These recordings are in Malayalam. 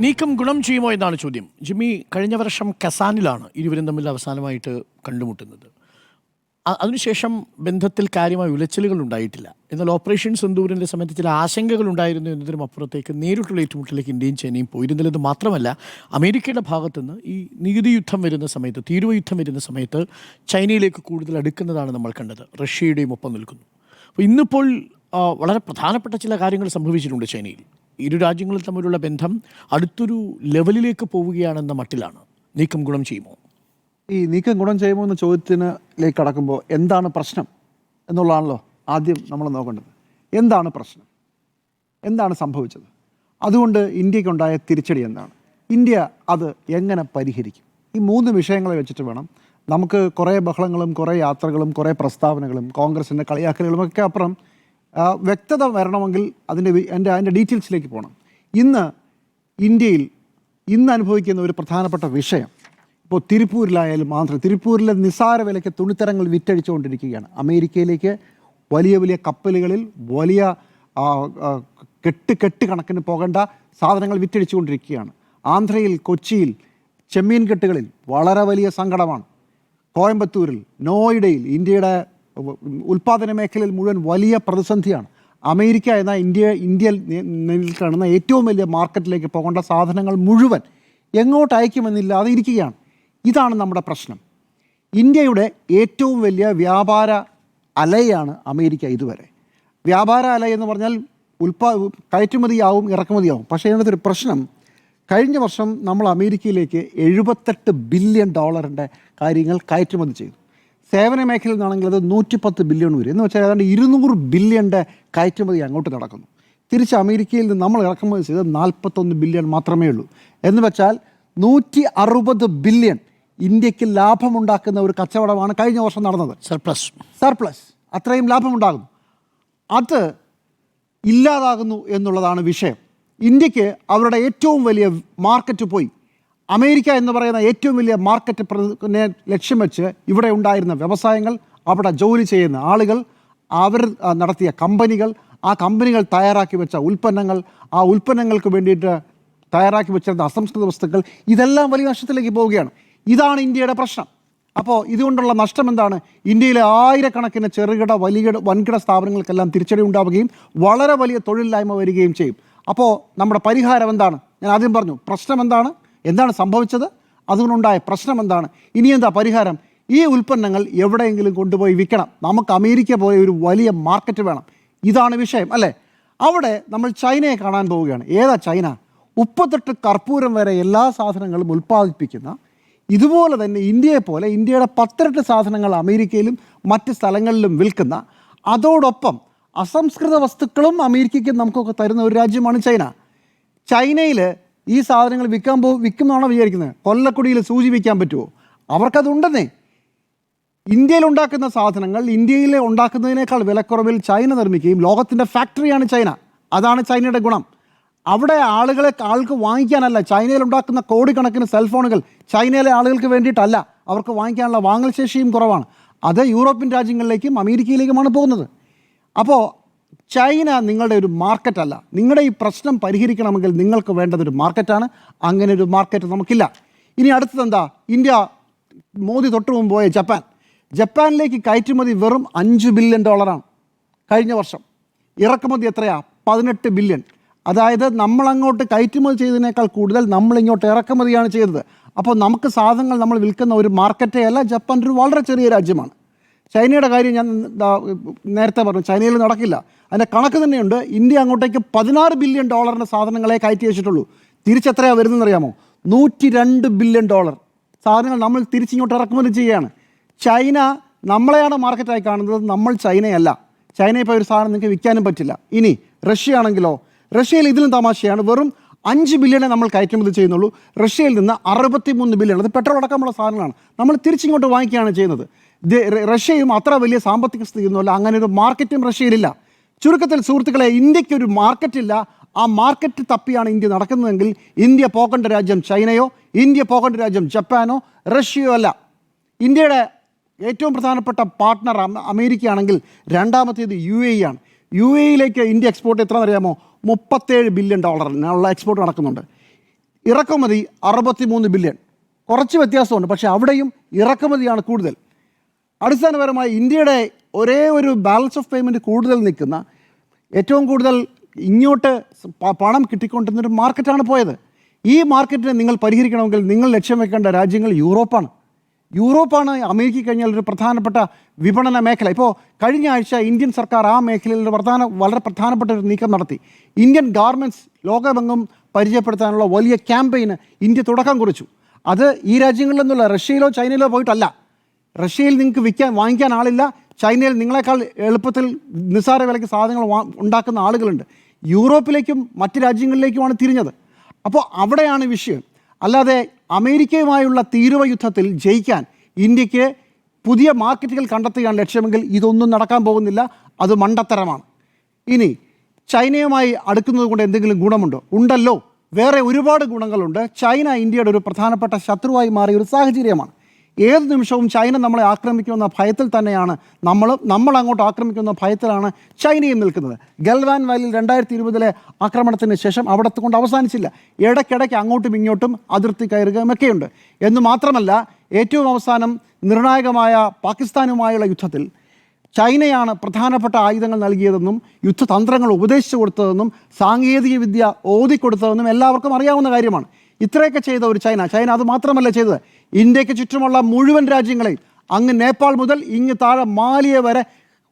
നീക്കം ഗുണം ചെയ്യുമോ എന്നാണ് ചോദ്യം. ജിമ്മി കഴിഞ്ഞ വർഷം കസാനിലാണ് ഇരുവരും തമ്മിൽ അവസാനമായിട്ട് കണ്ടുമുട്ടുന്നത്. അതിനുശേഷം ബന്ധത്തിൽ കാര്യമായ ഉലച്ചിലുകൾ ഉണ്ടായിട്ടില്ല. എന്നാൽ ഓപ്പറേഷൻ സിന്ദൂരിന്റെ സമയത്ത് ചില ആശങ്കകൾ ഉണ്ടായിരുന്നു എന്നതിനും അപ്പുറത്തേക്ക് നേരിട്ടുള്ള ഏറ്റുമുട്ടലേക്ക് ഇന്ത്യയും ചൈനയും പോയിരുന്നില്ലെന്ന് മാത്രമല്ല അമേരിക്കയുടെ ഭാഗത്തുനിന്ന് ഈ നികുതി യുദ്ധം വരുന്ന സമയത്ത് തീരുവ യുദ്ധം വരുന്ന സമയത്ത് ചൈനയിലേക്ക് കൂടുതൽ അടുക്കുന്നതാണ് നമ്മൾ കണ്ടത്. റഷ്യയുടെയും ഒപ്പം നിൽക്കുന്നു. അപ്പോൾ ഇന്നിപ്പോൾ വളരെ പ്രധാനപ്പെട്ട ചില കാര്യങ്ങൾ സംഭവിച്ചിട്ടുണ്ട് ചൈനയിൽ. ഇരു രാജ്യങ്ങളും തമ്മിലുള്ള ബന്ധം അടുത്തൊരു ലെവലിലേക്ക് പോവുകയാണെന്ന മട്ടിലാണ്. നീക്കം ഗുണം ചെയ്യുമോ? ഈ നീക്കം ഗുണം ചെയ്യുമോ എന്ന ചോദ്യത്തിലേക്ക് കടക്കുമ്പോൾ എന്താണ് പ്രശ്നം എന്നുള്ളതാണല്ലോ ആദ്യം നമ്മൾ നോക്കേണ്ടത്. എന്താണ് പ്രശ്നം? എന്താണ് സംഭവിച്ചത്? അതുകൊണ്ട് ഇന്ത്യക്കുണ്ടായ തിരിച്ചടി എന്താണ്? ഇന്ത്യ അത് എങ്ങനെ പരിഹരിക്കും? ഈ മൂന്ന് വിഷയങ്ങളെ വെച്ചിട്ട് വേണം നമുക്ക് കുറേ ബഹളങ്ങളും കുറേ യാത്രകളും കുറേ പ്രസ്താവനകളും കോൺഗ്രസിന്റെ കളിയാക്കലുകളും ഒക്കെ അപ്പുറം വ്യക്തത വരണമെങ്കിൽ അതിന്റെ എന്റെ അതിന്റെ ഡീറ്റെയിൽസിലേക്ക് പോകണം ഇന്ന് ഇന്ത്യയിൽ ഇന്ന് അനുഭവിക്കുന്ന ഒരു പ്രധാനപ്പെട്ട വിഷയം ഇപ്പോൾ തിരുപ്പൂരിലായാലും ആന്ധ്ര തിരുപ്പൂരിലെ നിസ്സാര വിലയ്ക്ക് തുണിത്തരങ്ങൾ വിറ്റഴിച്ചുകൊണ്ടിരിക്കുകയാണ്. അമേരിക്കയിലേക്ക് വലിയ വലിയ കപ്പലുകളിൽ വലിയ കെട്ട് കെട്ട് കണക്കിന് പോകേണ്ട സാധനങ്ങൾ വിറ്റഴിച്ചുകൊണ്ടിരിക്കുകയാണ്. ആന്ധ്രയിൽ കൊച്ചിയിൽ ചെമ്മീൻ കെട്ടുകളിൽ വളരെ വലിയ സങ്കടമാണ്. കോയമ്പത്തൂരിൽ നോയിഡയിൽ ഇന്ത്യയുടെ ഉൽപ്പാദന മേഖലയിൽ മുഴുവൻ വലിയ പ്രതിസന്ധിയാണ്. അമേരിക്ക എന്ന ഇന്ത്യ ഇന്ത്യയിൽ കാണുന്ന ഏറ്റവും വലിയ മാർക്കറ്റിലേക്ക് പോകേണ്ട സാധനങ്ങൾ മുഴുവൻ എങ്ങോട്ട് അയക്കുമെന്നില്ലാതെ ഇരിക്കുകയാണ് ഇതാണ് നമ്മുടെ പ്രശ്നം. ഇന്ത്യയുടെ ഏറ്റവും വലിയ വ്യാപാര അലയാണ് അമേരിക്ക ഇതുവരെ. വ്യാപാര അല എന്ന് പറഞ്ഞാൽ ഉൽപാ കയറ്റുമതിയാവും ഇറക്കുമതിയാവും. പക്ഷേ ഇതിനകത്തൊരു പ്രശ്നം കഴിഞ്ഞ വർഷം നമ്മൾ അമേരിക്കയിലേക്ക് എഴുപത്തെട്ട് ബില്യൺ ഡോളറിന്റെ കാര്യങ്ങൾ കയറ്റുമതി ചെയ്തു. സേവന മേഖലയിൽ നിന്നാണെങ്കിൽ അത് നൂറ്റിപ്പത്ത് ബില്യൺ വരും. എന്ന് വെച്ചാൽ ഏതാണ്ട് ഇരുന്നൂറ് ബില്യന്റെ കയറ്റുമതി അങ്ങോട്ട് നടക്കുന്നു. തിരിച്ച് അമേരിക്കയിൽ നിന്ന് നമ്മൾ ഇറക്കുമതി ചെയ്തത് നാൽപ്പത്തൊന്ന് ബില്യൺ മാത്രമേ ഉള്ളൂ. എന്ന് വെച്ചാൽ നൂറ്റി അറുപത് ബില്യൺ ഇന്ത്യയ്ക്ക് ലാഭമുണ്ടാക്കുന്ന ഒരു കച്ചവടമാണ് കഴിഞ്ഞ വർഷം നടന്നത്. സർപ്ലസ് സർപ്ലസ് അത്രയും ലാഭമുണ്ടാകുന്നു. അത് ഇല്ലാതാകുന്നു എന്നുള്ളതാണ് വിഷയം. ഇന്ത്യയ്ക്ക് അവരുടെ ഏറ്റവും വലിയ മാർക്കറ്റ് പോയി. അമേരിക്ക എന്ന് പറയുന്ന ഏറ്റവും വലിയ മാർക്കറ്റ് ലക്ഷ്യം വെച്ച് ഇവിടെ ഉണ്ടായിരുന്ന വ്യവസായങ്ങൾ അവിടെ ജോലി ചെയ്യുന്ന ആളുകൾ അവർ നടത്തിയ കമ്പനികൾ ആ കമ്പനികൾ തയ്യാറാക്കി വെച്ച ഉൽപ്പന്നങ്ങൾ ആ ഉൽപ്പന്നങ്ങൾക്ക് വേണ്ടിയിട്ട് തയ്യാറാക്കി വെച്ചിരുന്ന അസംസ്കൃത വസ്തുക്കൾ ഇതെല്ലാം വലിയ നഷ്ടത്തിലേക്ക് പോവുകയാണ്. ഇതാണ് ഇന്ത്യയുടെ പ്രശ്നം. അപ്പോൾ ഇതുകൊണ്ടുള്ള നഷ്ടം എന്താണ്? ഇന്ത്യയിലെ ആയിരക്കണക്കിന് ചെറുകിട വലിയ വൻകിട സ്ഥാപനങ്ങൾക്കെല്ലാം തിരിച്ചടി ഉണ്ടാവുകയും വളരെ വലിയ തൊഴിലില്ലായ്മ വരികയും ചെയ്യും. അപ്പോൾ നമ്മുടെ പരിഹാരം എന്താണ്? ഞാൻ ആദ്യം പറഞ്ഞു പ്രശ്നം എന്താണ്? എന്താണ് സംഭവിച്ചത്? അതുകൊണ്ടുണ്ടായ പ്രശ്നം എന്താണ് ഇനി എന്താ പരിഹാരം? ഈ ഉൽപ്പന്നങ്ങൾ എവിടെയെങ്കിലും കൊണ്ടുപോയി വിൽക്കണം. നമുക്ക് അമേരിക്ക പോലെ ഒരു വലിയ മാർക്കറ്റ് വേണം. ഇതാണ് വിഷയം അല്ലേ? അവിടെ നമ്മൾ ചൈനയെ കാണാൻ പോവുകയാണ്. ഏതാ ചൈന? മുപ്പത്തെട്ട് കർപ്പൂരം വരെ എല്ലാ സാധനങ്ങളും ഉൽപ്പാദിപ്പിക്കുന്ന ഇതുപോലെ തന്നെ ഇന്ത്യയെ പോലെ ഇന്ത്യയുടെ പത്തിരട്ട് സാധനങ്ങൾ അമേരിക്കയിലും മറ്റ് സ്ഥലങ്ങളിലും വിൽക്കുന്ന അതോടൊപ്പം അസംസ്കൃത വസ്തുക്കളും അമേരിക്കയ്ക്ക് നമുക്കൊക്കെ തരുന്ന ഒരു രാജ്യമാണ് ചൈന. ചൈനയിൽ ഈ സാധനങ്ങൾ വിൽക്കാൻ പോകും വിൽക്കുന്നതാണോ വിചാരിക്കുന്നത്? കൊല്ലക്കുടിയിൽ സൂചി വിൽക്കാൻ പറ്റുമോ? അവർക്കതുണ്ടെന്നേ. ഇന്ത്യയിൽ ഉണ്ടാക്കുന്ന സാധനങ്ങൾ ഇന്ത്യയിൽ ഉണ്ടാക്കുന്നതിനേക്കാൾ വിലക്കുറവിൽ ചൈന നിർമ്മിക്കുകയും ലോകത്തിന്റെ ഫാക്ടറിയാണ് ചൈന. അതാണ് ചൈനയുടെ ഗുണം. അവിടെ ആളുകളെ ആൾക്ക് വാങ്ങിക്കാനല്ല ചൈനയിൽ ഉണ്ടാക്കുന്ന കോടിക്കണക്കിന് സെൽഫോണുകൾ ചൈനയിലെ ആളുകൾക്ക് വേണ്ടിയിട്ടല്ല. അവർക്ക് വാങ്ങിക്കാനുള്ള വാങ്ങൽ ശേഷിയും കുറവാണ്. അത് യൂറോപ്യൻ രാജ്യങ്ങളിലേക്കും അമേരിക്കയിലേക്കുമാണ് പോകുന്നത്. അപ്പോൾ ചൈന നിങ്ങളുടെ ഒരു മാർക്കറ്റ് അല്ല. നിങ്ങളുടെ ഈ പ്രശ്നം പരിഹരിക്കണമെങ്കിൽ നിങ്ങൾക്ക് വേണ്ടത് ഒരു മാർക്കറ്റാണ് അങ്ങനെ ഒരു മാർക്കറ്റ് നമുക്കില്ല. ഇനി അടുത്തത് എന്താ? ഇന്ത്യ മോദി തൊട്ട് മുമ്പ് പോയ ജപ്പാൻ. ജപ്പാനിലേക്ക് കയറ്റുമതി വെറും അഞ്ച് ബില്യൺ ഡോളറാണ് കഴിഞ്ഞ വർഷം. ഇറക്കുമതി എത്രയാ? പതിനെട്ട് ബില്യൺ അതായത് നമ്മളങ്ങോട്ട് കയറ്റുമതി ചെയ്തതിനേക്കാൾ കൂടുതൽ നമ്മളിങ്ങോട്ട് ഇറക്കുമതിയാണ് ചെയ്തത്. അപ്പോൾ നമുക്ക് സാധനങ്ങൾ നമ്മൾ വിൽക്കുന്ന ഒരു മാർക്കറ്റേ അല്ല. ജപ്പാൻ ഒരു വളരെ ചെറിയ രാജ്യമാണ്. ചൈനയുടെ കാര്യം ഞാൻ നേരത്തെ പറഞ്ഞു ചൈനയിൽ നടക്കില്ല. അതിന്റെ കണക്ക് തന്നെയുണ്ട് ഇന്ത്യ അങ്ങോട്ടേക്ക് പതിനാറ് ബില്യൺ ഡോളറിന്റെ സാധനങ്ങളെ കയറ്റി വെച്ചിട്ടുള്ളൂ. തിരിച്ചെത്രയാണ് വരുന്നതെന്ന് അറിയാമോ നൂറ്റി രണ്ട് ബില്യൺ ഡോളർ. സാധനങ്ങൾ നമ്മൾ തിരിച്ചിങ്ങോട്ട് ഇറക്കുമതി ചെയ്യുകയാണ്. ചൈന നമ്മളെയാണ് മാർക്കറ്റായി കാണുന്നത് നമ്മൾ ചൈനയല്ല. ചൈനയിൽ പോയി ഒരു സാധനം നിങ്ങൾക്ക് വിൽക്കാനും പറ്റില്ല. ഇനി റഷ്യ ആണെങ്കിലോ റഷ്യയിൽ ഇതിലും തമാശയാണ് വെറും അഞ്ച് ബില്യണേ നമ്മൾ കയറ്റുമതി ചെയ്യുന്നുള്ളൂ. റഷ്യയിൽ നിന്ന് അറുപത്തി മൂന്ന് ബില്യൺ അത് പെട്രോൾ അടക്കമുള്ള സാധനങ്ങളാണ്. നമ്മൾ തിരിച്ചിങ്ങോട്ട് വാങ്ങിക്കുകയാണ് ചെയ്യുന്നത്. റഷ്യയും അത്ര വലിയ സാമ്പത്തിക സ്ഥിതിയൊന്നുമല്ല. അങ്ങനെ ഒരു മാർക്കറ്റും റഷ്യയിലില്ല. ചുരുക്കത്തിൽ സുഹൃത്തുക്കളെ ഇന്ത്യയ്ക്ക് ഒരു മാർക്കറ്റില്ല. ആ മാർക്കറ്റ് തപ്പിയാണ് ഇന്ത്യ നടക്കുന്നതെങ്കിൽ ഇന്ത്യ പോകേണ്ട രാജ്യം ചൈനയോ ഇന്ത്യ പോകേണ്ട രാജ്യം ജപ്പാനോ റഷ്യയോ അല്ല. ഇന്ത്യയുടെ ഏറ്റവും പ്രധാനപ്പെട്ട പാർട്ട്ണർ അമേരിക്കയാണെങ്കിൽ രണ്ടാമത്തേത് യു എ ആണ്. യു എയിലേക്ക് ഇന്ത്യ എക്സ്പോർട്ട് എത്ര അറിയാമോ മുപ്പത്തേഴ് ബില്യൺ ഡോളറിനുള്ള എക്സ്പോർട്ട് നടക്കുന്നുണ്ട്. ഇറക്കുമതി അറുപത്തി മൂന്ന് ബില്യൺ. കുറച്ച് വ്യത്യാസമുണ്ട്. പക്ഷേ അവിടെയും ഇറക്കുമതിയാണ് കൂടുതൽ. അടിസ്ഥാനപരമായി ഇന്ത്യയുടെ ഒരേ ഒരു ബാലൻസ് ഓഫ് പേയ്മെന്റ് കൂടുതൽ നിൽക്കുന്ന ഏറ്റവും കൂടുതൽ ഇങ്ങോട്ട് പണം കിട്ടിക്കൊണ്ടിരുന്ന ഒരു മാർക്കറ്റാണ് പോയത്. ഈ മാർക്കറ്റിനെ നിങ്ങൾ പരിഹരിക്കണമെങ്കിൽ നിങ്ങൾ ലക്ഷ്യം വെക്കേണ്ട രാജ്യങ്ങൾ യൂറോപ്പാണ്. യൂറോപ്പാണ് അമേരിക്ക കഴിഞ്ഞാൽ ഒരു പ്രധാനപ്പെട്ട വിപണന മേഖല. ഇപ്പോൾ കഴിഞ്ഞ ആഴ്ച ഇന്ത്യൻ സർക്കാർ ആ മേഖലയിൽ ഒരു പ്രധാന വളരെ പ്രധാനപ്പെട്ട ഒരു നീക്കം നടത്തി. ഇന്ത്യൻ ഗാർമെന്റ്സ് ലോകമെങ്ങും പരിചയപ്പെടുത്താനുള്ള വലിയ ക്യാമ്പയിന് ഇന്ത്യ തുടക്കം കുറിച്ചു. അത് ഈ രാജ്യങ്ങളിൽ നിന്നുള്ള റഷ്യയിലോ ചൈനയിലോ പോയിട്ടല്ല. റഷ്യയിൽ നിങ്ങൾക്ക് വിൽക്കാൻ വാങ്ങിക്കാൻ ആളില്ല. ചൈനയിൽ നിങ്ങളെക്കാൾ എളുപ്പത്തിൽ നിസ്സാര വിലയ്ക്ക് സാധനങ്ങൾ ഉണ്ടാക്കുന്ന ആളുകളുണ്ട്. യൂറോപ്പിലേക്കും മറ്റ് രാജ്യങ്ങളിലേക്കുമാണ് തിരിഞ്ഞത്. അപ്പോൾ അവിടെയാണ് വിഷയം. അല്ലാതെ അമേരിക്കയുമായുള്ള തീരുവ യുദ്ധത്തിൽ ജയിക്കാൻ ഇന്ത്യയ്ക്ക് പുതിയ മാർക്കറ്റുകൾ കണ്ടെത്തുകയാണ് ലക്ഷ്യമെങ്കിൽ ഇതൊന്നും നടക്കാൻ പോകുന്നില്ല. അത് മണ്ടത്തരമാണ്. ഇനി ചൈനയുമായി അടുക്കുന്നത് കൊണ്ട് എന്തെങ്കിലും ഗുണമുണ്ടോ? ഉണ്ടല്ലോ. വേറെ ഒരുപാട് ഗുണങ്ങളുണ്ട്. ചൈന ഇന്ത്യയുടെ ഒരു പ്രധാനപ്പെട്ട ശത്രുവായി മാറിയ ഒരു സാഹചര്യമാണ്. ഏത് നിമിഷവും ചൈന നമ്മളെ ആക്രമിക്കുമെന്ന ഭയത്തിൽ തന്നെയാണ് നമ്മൾ നമ്മൾ അങ്ങോട്ട് ആക്രമിക്കുന്ന ഭയത്തിലാണ് ചൈനയും നിൽക്കുന്നത്. ഗൽവാൻ വാലിയിൽ രണ്ടായിരത്തി ഇരുപതിലെ ആക്രമണത്തിന് ശേഷം അവിടെ കൊണ്ട് അവസാനിച്ചില്ല. ഇടയ്ക്കിടയ്ക്ക് അങ്ങോട്ടും ഇങ്ങോട്ടും അതിർത്തി കയറുകയും ഒക്കെയുണ്ട് എന്ന് മാത്രമല്ല ഏറ്റവും അവസാനം നിർണായകമായ പാകിസ്ഥാനുമായുള്ള യുദ്ധത്തിൽ ചൈനയാണ് പ്രധാനപ്പെട്ട ആയുധങ്ങൾ നൽകിയതെന്നും യുദ്ധതന്ത്രങ്ങൾ ഉപദേശിച്ചു കൊടുത്തതെന്നും സാങ്കേതികവിദ്യ ഓതിക്കൊടുത്തതെന്നും എല്ലാവർക്കും അറിയാവുന്ന കാര്യമാണ്. ഇത്രയൊക്കെ ചെയ്ത ഒരു ചൈന. ചൈന അത് മാത്രമല്ല ചെയ്തത്. ഇന്ത്യയ്ക്ക് ചുറ്റുമുള്ള മുഴുവൻ രാജ്യങ്ങളെയും അങ്ങ് നേപ്പാൾ മുതൽ ഇങ്ങ് താഴെ മാലിയ വരെ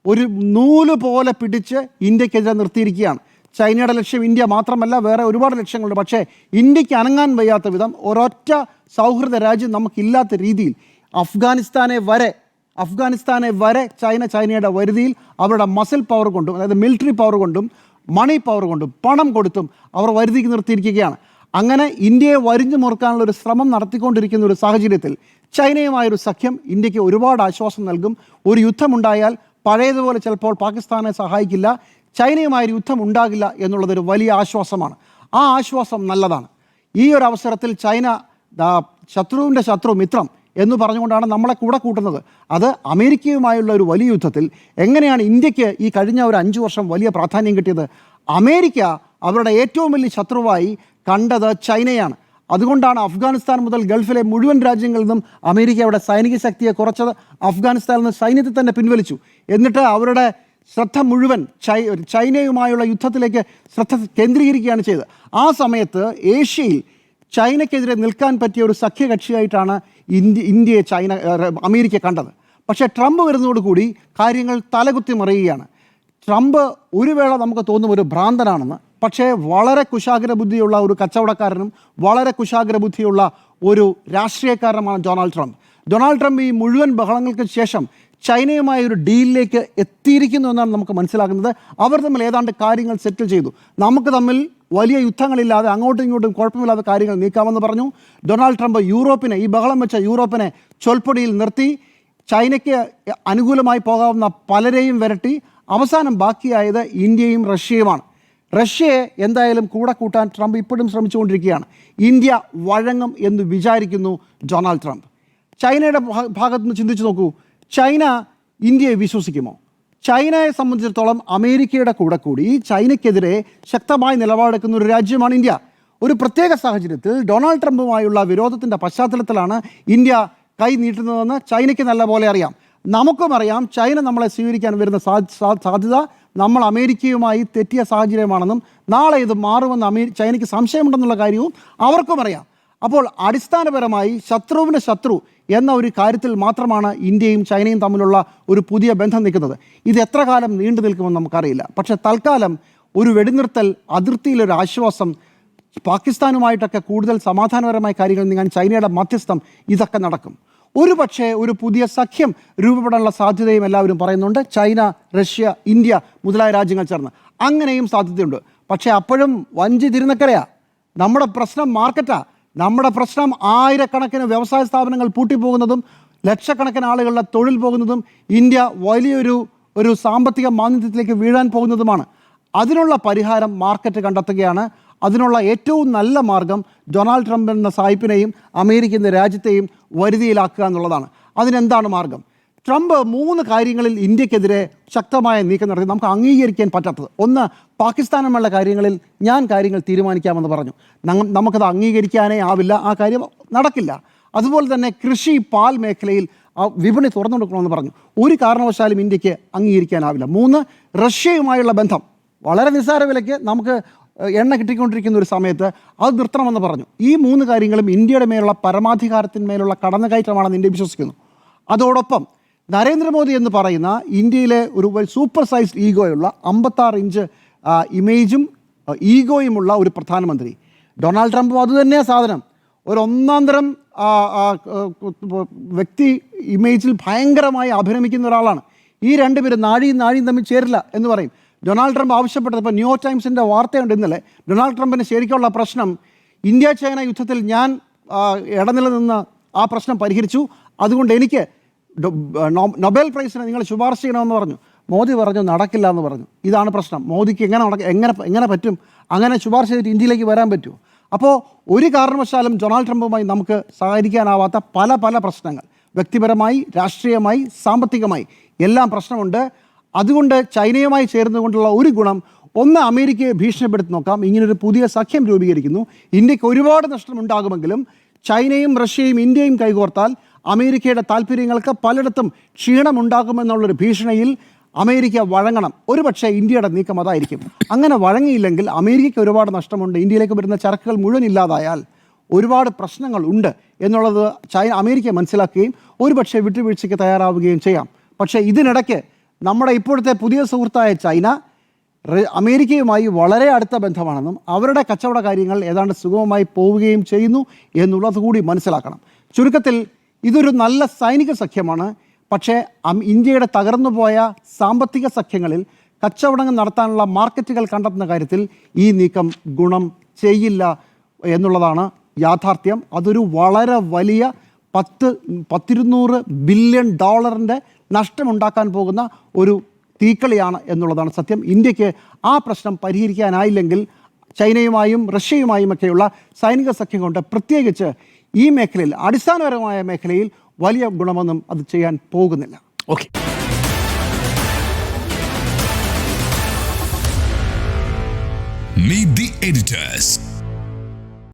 ഒരു നൂൽ പോലെ പിടിച്ച് ഇന്ത്യക്കെതിരെ നിർത്തിയിരിക്കുകയാണ്. ചൈനയുടെ ലക്ഷ്യം ഇന്ത്യ മാത്രമല്ല വേറെ ഒരുപാട് ലക്ഷ്യങ്ങളുണ്ട്. പക്ഷേ ഇന്ത്യയ്ക്ക് അനങ്ങാൻ വയ്യാത്ത വിധം ഒരൊറ്റ സൗഹൃദ രാജ്യം നമുക്കില്ലാത്ത രീതിയിൽ അഫ്ഗാനിസ്ഥാനെ വരെ അഫ്ഗാനിസ്ഥാനെ വരെ ചൈന ചൈനയുടെ വരുതിയിൽ അവരുടെ മസിൽ പവർ കൊണ്ടും അതായത് മിലിറ്ററി പവർ കൊണ്ടും മണി പവർ കൊണ്ടും പണം കൊടുത്തും അവർ വരുതിക്ക് നിർത്തിയിരിക്കുകയാണ്. അങ്ങനെ ഇന്ത്യയെ വരിഞ്ഞു മുറുക്കാനുള്ള ഒരു ശ്രമം നടത്തിക്കൊണ്ടിരിക്കുന്ന ഒരു സാഹചര്യത്തിൽ ചൈനയുമായൊരു സഖ്യം ഇന്ത്യയ്ക്ക് ഒരുപാട് ആശ്വാസം നൽകും. ഒരു യുദ്ധമുണ്ടായാൽ പഴയതുപോലെ ചിലപ്പോൾ പാകിസ്ഥാനെ സഹായിക്കില്ല ചൈനയുമായൊരു യുദ്ധം ഉണ്ടാകില്ല എന്നുള്ളതൊരു വലിയ ആശ്വാസമാണ്. ആ ആശ്വാസം നല്ലതാണ്. ഈ ഒരു അവസരത്തിൽ ചൈന ശത്രുവിന്റെ ശത്രു മിത്രം എന്ന് പറഞ്ഞുകൊണ്ടാണ് നമ്മളെ കൂടെ കൂട്ടുന്നത്. അത് അമേരിക്കയുമായുള്ള ഒരു വലിയ യുദ്ധത്തിൽ എങ്ങനെയാണ് ഇന്ത്യയ്ക്ക് ഈ കഴിഞ്ഞ ഒരു അഞ്ച് വർഷം വലിയ പ്രാധാന്യം കിട്ടിയത്? അമേരിക്ക അവരുടെ ഏറ്റവും വലിയ ശത്രുവായി കണ്ടത് ചൈനയാണ്. അതുകൊണ്ടാണ് അഫ്ഗാനിസ്ഥാൻ മുതൽ ഗൾഫിലെ മുഴുവൻ രാജ്യങ്ങളിൽ നിന്നും അമേരിക്ക അവിടെ സൈനിക ശക്തിയെ കുറച്ചത് അഫ്ഗാനിസ്ഥാനിൽ നിന്ന് സൈന്യത്തെ തന്നെ പിൻവലിച്ചു. എന്നിട്ട് അവരുടെ ശ്രദ്ധ മുഴുവൻ ചൈ ചൈനയുമായുള്ള യുദ്ധത്തിലേക്ക് ശ്രദ്ധ കേന്ദ്രീകരിക്കുകയാണ് ചെയ്തത്. ആ സമയത്ത് ഏഷ്യയിൽ ചൈനയ്ക്കെതിരെ നിൽക്കാൻ പറ്റിയ ഒരു സഖ്യകക്ഷിയായിട്ടാണ് ഇന്ത്യ ഇന്ത്യയെ ചൈന അമേരിക്ക കണ്ടത്. പക്ഷേ ട്രംപ് വരുന്നതോടുകൂടി കാര്യങ്ങൾ തലകുത്തി മറിയുകയാണ്. ട്രംപ് ഒരു വേള നമുക്ക് തോന്നും ഒരു ഭ്രാന്തനാണെന്ന് പക്ഷേ വളരെ കുശാഗ്ര ബുദ്ധിയുള്ള ഒരു കച്ചവടക്കാരനും വളരെ കുശാഗ്ര ബുദ്ധിയുള്ള ഒരു രാഷ്ട്രീയക്കാരനുമാണ് ഡൊണാൾഡ് ട്രംപ്. ഡൊണാൾഡ് ട്രംപ് ഈ മുഴുവൻ ബഹളങ്ങൾക്ക് ശേഷം ചൈനയുമായി ഒരു ഡീലിലേക്ക് എത്തിയിരിക്കുന്നു എന്നാണ് നമുക്ക് മനസ്സിലാകുന്നത്. അവർ തമ്മിൽ ഏതാണ്ട് കാര്യങ്ങൾ സെറ്റിൽ ചെയ്തു. നമുക്ക് തമ്മിൽ വലിയ യുദ്ധങ്ങളില്ലാതെ അങ്ങോട്ടും ഇങ്ങോട്ടും കുഴപ്പമില്ലാതെ കാര്യങ്ങൾ നീക്കാമെന്ന് പറഞ്ഞു. ഡൊണാൾഡ് ട്രംപ് യൂറോപ്പിനെ ഈ ബഹളം വെച്ച യൂറോപ്പിനെ ചൊൽപ്പൊടിയിൽ നിർത്തി. ചൈനയ്ക്ക് അനുകൂലമായി പോകാവുന്ന പലരെയും വരട്ടി. അവസാനം ബാക്കിയായത് ഇന്ത്യയും റഷ്യയുമാണ്. റഷ്യയെ എന്തായാലും കൂടെ കൂട്ടാൻ ട്രംപ് ഇപ്പോഴും ശ്രമിച്ചുകൊണ്ടിരിക്കുകയാണ്. ഇന്ത്യ വഴങ്ങും എന്ന് വിചാരിക്കുന്നു ഡൊണാൾഡ് ട്രംപ്. ചൈനയുടെ ഭാഗത്ത് നിന്ന് ചിന്തിച്ചു നോക്കൂ. ചൈന ഇന്ത്യയെ വിശ്വസിക്കുമോ? ചൈനയെ സംബന്ധിച്ചിടത്തോളം അമേരിക്കയുടെ കൂടെ കൂടി ചൈനയ്ക്കെതിരെ ശക്തമായി നിലപാടെടുക്കുന്ന ഒരു രാജ്യമാണ് ഇന്ത്യ. ഒരു പ്രത്യേക സാഹചര്യത്തിൽ ഡൊണാൾഡ് ട്രംപുമായുള്ള വിരോധത്തിന്റെ പശ്ചാത്തലത്തിലാണ് ഇന്ത്യ കൈ നീട്ടുന്നതെന്ന് ചൈനയ്ക്ക് നല്ല പോലെ അറിയാം. നമുക്കും അറിയാം ചൈന നമ്മളെ സ്വീകരിക്കാൻ വരുന്ന സാധ്യത നമ്മൾ അമേരിക്കയുമായി തെറ്റിയ സാഹചര്യമാണെന്നും നാളെ ഇത് മാറുമെന്ന് അമേരി ചൈനയ്ക്ക് സംശയമുണ്ടെന്നുള്ള കാര്യവും അവർക്കും അറിയാം. അപ്പോൾ അടിസ്ഥാനപരമായി ശത്രുവിന്റെ ശത്രു എന്ന ഒരു കാര്യത്തിൽ മാത്രമാണ് ഇന്ത്യയും ചൈനയും തമ്മിലുള്ള ഒരു പുതിയ ബന്ധം നിൽക്കുന്നത്. ഇത് എത്ര കാലം നീണ്ടു നിൽക്കുമെന്ന് നമുക്കറിയില്ല. പക്ഷേ തൽക്കാലം ഒരു വെടിനിർത്തൽ അതിർത്തിയിലൊരു ആശ്വാസം പാകിസ്ഥാനുമായിട്ടൊക്കെ കൂടുതൽ സമാധാനപരമായ കാര്യങ്ങൾ നീങ്ങാൻ ചൈനയുടെ മധ്യസ്ഥം ഇതൊക്കെ നടക്കും. ഒരു പക്ഷേ ഒരു പുതിയ സഖ്യം രൂപപ്പെടാനുള്ള സാധ്യതയും എല്ലാവരും പറയുന്നുണ്ട്. ചൈന റഷ്യ ഇന്ത്യ മുതലായ രാജ്യങ്ങൾ ചേർന്ന്. അങ്ങനെയും സാധ്യതയുണ്ട്. പക്ഷേ അപ്പോഴും വഞ്ചി തിരുനക്കരയാ. നമ്മുടെ പ്രശ്നം മാർക്കറ്റാ. നമ്മുടെ പ്രശ്നം ആയിരക്കണക്കിന് വ്യവസായ സ്ഥാപനങ്ങൾ പൂട്ടിപ്പോകുന്നതും ലക്ഷക്കണക്കിന് ആളുകളുടെ തൊഴിൽ പോകുന്നതും ഇന്ത്യ വലിയൊരു ഒരു സാമ്പത്തിക മാന്ദ്യത്തിലേക്ക് വീഴാൻ പോകുന്നതുമാണ്. അതിനുള്ള പരിഹാരം മാർക്കറ്റ് കണ്ടെത്തുകയാണ് അതിനുള്ള ഏറ്റവും നല്ല മാർഗം ഡൊണാൾഡ് ട്രംപ് എന്ന സായിപ്പിനെയും അമേരിക്ക എന്ന രാജ്യത്തെയും വരുതിയിലാക്കുക എന്നുള്ളതാണ്. അതിനെന്താണ് മാർഗം? ട്രംപ് മൂന്ന് കാര്യങ്ങളിൽ ഇന്ത്യക്കെതിരെ ശക്തമായ നീക്കം നടത്തി. നമുക്ക് അംഗീകരിക്കാൻ പറ്റാത്തത്. ഒന്ന് പാകിസ്ഥാനുമുള്ള കാര്യങ്ങളിൽ ഞാൻ കാര്യങ്ങൾ തീരുമാനിക്കാമെന്ന് പറഞ്ഞു. നമുക്കത് അംഗീകരിക്കാനേ ആവില്ല. ആ കാര്യം നടക്കില്ല. അതുപോലെ തന്നെ കൃഷി പാൽ മേഖലയിൽ വിപണി തുറന്നു കൊടുക്കണമെന്ന് പറഞ്ഞു. ഒരു കാരണവശാലും ഇന്ത്യയ്ക്ക് അംഗീകരിക്കാനാവില്ല. മൂന്ന് റഷ്യയുമായുള്ള ബന്ധം. വളരെ നിസ്സാര വിലയ്ക്ക് നമുക്ക് എണ്ണ കിട്ടിക്കൊണ്ടിരിക്കുന്ന ഒരു സമയത്ത് അത് നിർത്തണമെന്ന് പറഞ്ഞു. ഈ മൂന്ന് കാര്യങ്ങളും ഇന്ത്യയുടെ മേലുള്ള പരമാധികാരത്തിന്മേലുള്ള കടന്നുകയറ്റമാണെന്ന് ഇന്ത്യ വിശ്വസിക്കുന്നു. അതോടൊപ്പം നരേന്ദ്രമോദി എന്ന് പറയുന്ന ഇന്ത്യയിലെ ഒരു സൂപ്പർ സൈസ് ഈഗോയുള്ള അമ്പത്താറ് ഇഞ്ച് ഇമേജും ഈഗോയുമുള്ള ഒരു പ്രധാനമന്ത്രി. ഡൊണാൾഡ് ട്രംപും അതുതന്നെയാണ് സാധനം. ഒരു ഒന്നാം തരം ആ, ആ, ആ, വ്യക്തി ഇമേജിൽ ഭയങ്കരമായി അഭിനമിക്കുന്ന ഒരാളാണ്. ഈ രണ്ടുപേരും നാഴിയും നാഴിയും തമ്മിൽ ചേരില്ല എന്ന് പറയും. ഡൊണാൾഡ് ട്രംപ് ആവശ്യപ്പെട്ടത് ഇപ്പോൾ ന്യൂയോർക്ക് ടൈംസിന്റെ വാർത്തയുണ്ട് ഇന്നലെ. ഡൊണാൾഡ് ട്രംപിന് ശരിക്കുള്ള പ്രശ്നം ഇന്ത്യ ചൈന യുദ്ധത്തിൽ ഞാൻ ഇടനില നിന്ന് ആ പ്രശ്നം പരിഹരിച്ചു. അതുകൊണ്ട് എനിക്ക് നൊബേൽ പ്രൈസിന് നിങ്ങൾ ശുപാർശ ചെയ്യണമെന്ന് പറഞ്ഞു. മോദി പറഞ്ഞു നടക്കില്ല എന്ന് പറഞ്ഞു. ഇതാണ് പ്രശ്നം. മോദിക്ക് എങ്ങനെ നടക്ക എങ്ങനെ എങ്ങനെ പറ്റും? അങ്ങനെ ശുപാർശ ചെയ്തിട്ട് ഇന്ത്യയിലേക്ക് വരാൻ പറ്റുമോ? അപ്പോൾ ഒരു കാരണവശാലും ഡൊണാൾഡ് ട്രംപുമായി നമുക്ക് സഹകരിക്കാനാവാത്ത പല പല പ്രശ്നങ്ങൾ. വ്യക്തിപരമായി രാഷ്ട്രീയമായി സാമ്പത്തികമായി എല്ലാം പ്രശ്നമുണ്ട്. അതുകൊണ്ട് ചൈനയുമായി ചേർന്നുകൊണ്ടുള്ള ഒരു ഗുണം ഒന്ന് അമേരിക്കയെ ഭീഷണിപ്പെടുത്തി നോക്കാം. ഇങ്ങനൊരു പുതിയ സഖ്യം രൂപീകരിക്കുന്നു. ഇന്ത്യയ്ക്ക് ഒരുപാട് നഷ്ടം ഉണ്ടാകുമെങ്കിലും ചൈനയും റഷ്യയും ഇന്ത്യയും കൈകോർത്താൽ അമേരിക്കയുടെ താല്പര്യങ്ങൾക്ക് പലയിടത്തും ക്ഷീണമുണ്ടാകുമെന്നുള്ളൊരു ഭീഷണിയിൽ അമേരിക്ക വഴങ്ങണം. ഒരുപക്ഷെ ഇന്ത്യയുടെ നീക്കം അതായിരിക്കും. അങ്ങനെ വഴങ്ങിയില്ലെങ്കിൽ അമേരിക്കയ്ക്ക് ഒരുപാട് നഷ്ടമുണ്ട്. ഇന്ത്യയിലേക്ക് വരുന്ന ചരക്കുകൾ മുഴുവൻ ഇല്ലാതായാൽ ഒരുപാട് പ്രശ്നങ്ങൾ ഉണ്ട് എന്നുള്ളത് ചൈന അമേരിക്ക മനസ്സിലാക്കുകയും ഒരുപക്ഷെ വിട്ടുവീഴ്ചയ്ക്ക് തയ്യാറാവുകയും ചെയ്യാം. പക്ഷേ ഇതിനിടയ്ക്ക് നമ്മുടെ ഇപ്പോഴത്തെ പുതിയ സുഹൃത്തായ ചൈന അമേരിക്കയുമായി വളരെ അടുത്ത ബന്ധമാണെന്നും അവരുടെ കച്ചവട കാര്യങ്ങൾ ഏതാണ്ട് സുഗമമായി പോവുകയും ചെയ്യുന്നു എന്നുള്ളത് കൂടി മനസ്സിലാക്കണം. ചുരുക്കത്തിൽ ഇതൊരു നല്ല സൈനിക സഖ്യമാണ്. പക്ഷേ ഇന്ത്യയുടെ തകർന്നുപോയ സാമ്പത്തിക സഖ്യങ്ങളിൽ കച്ചവടങ്ങൾ നടത്താനുള്ള മാർക്കറ്റുകൾ കണ്ടെത്തുന്ന കാര്യത്തിൽ ഈ നീക്കം ഗുണം ചെയ്യില്ല എന്നുള്ളതാണ് യാഥാർത്ഥ്യം. അതൊരു വളരെ വലിയ പത്ത് പത്തിരുന്നൂറ് ബില്യൺ ഡോളറിന്റെ നഷ്ടമുണ്ടാക്കാൻ പോകുന്ന ഒരു തീക്കളിയാണ് എന്നുള്ളതാണ് സത്യം. ഇന്ത്യയ്ക്ക് ആ പ്രശ്നം പരിഹരിക്കാനായില്ലെങ്കിൽ ചൈനയുമായും റഷ്യയുമായും ഒക്കെയുള്ള സൈനിക സഖ്യം കൊണ്ട് പ്രത്യേകിച്ച് ഈ മേഖലയിൽ അടിസ്ഥാനപരമായ മേഖലയിൽ വലിയ ഗുണമൊന്നും അത് ചെയ്യാൻ പോകുന്നില്ല. ഓക്കെ. Meet the editors.